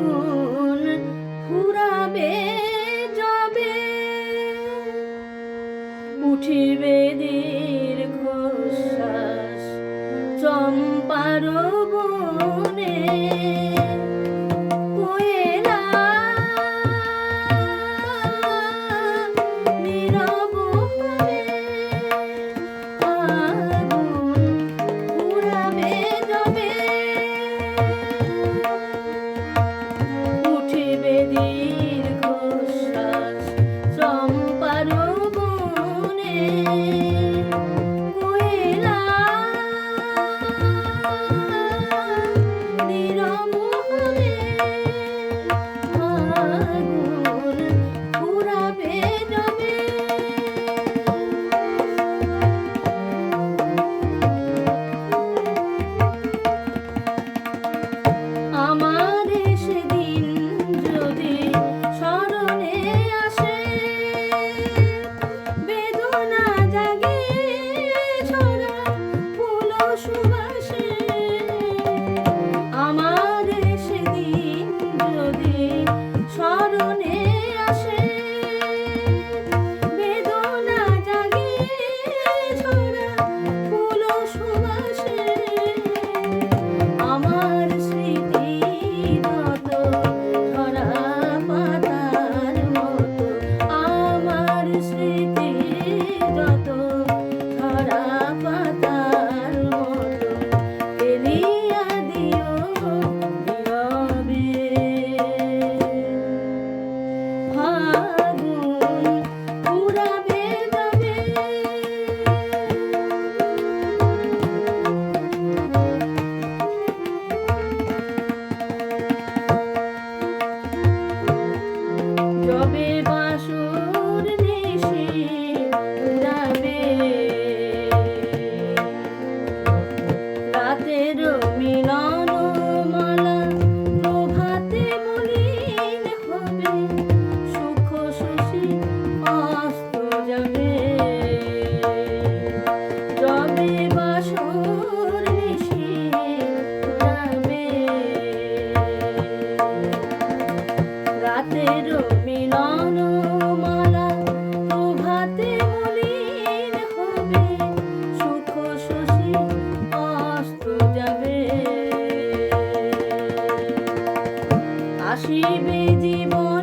জীবন ফুরাবে যাবে। উঠিবে দীর্ঘশ্বাস চম্পারক রবে বা শিবে জীবন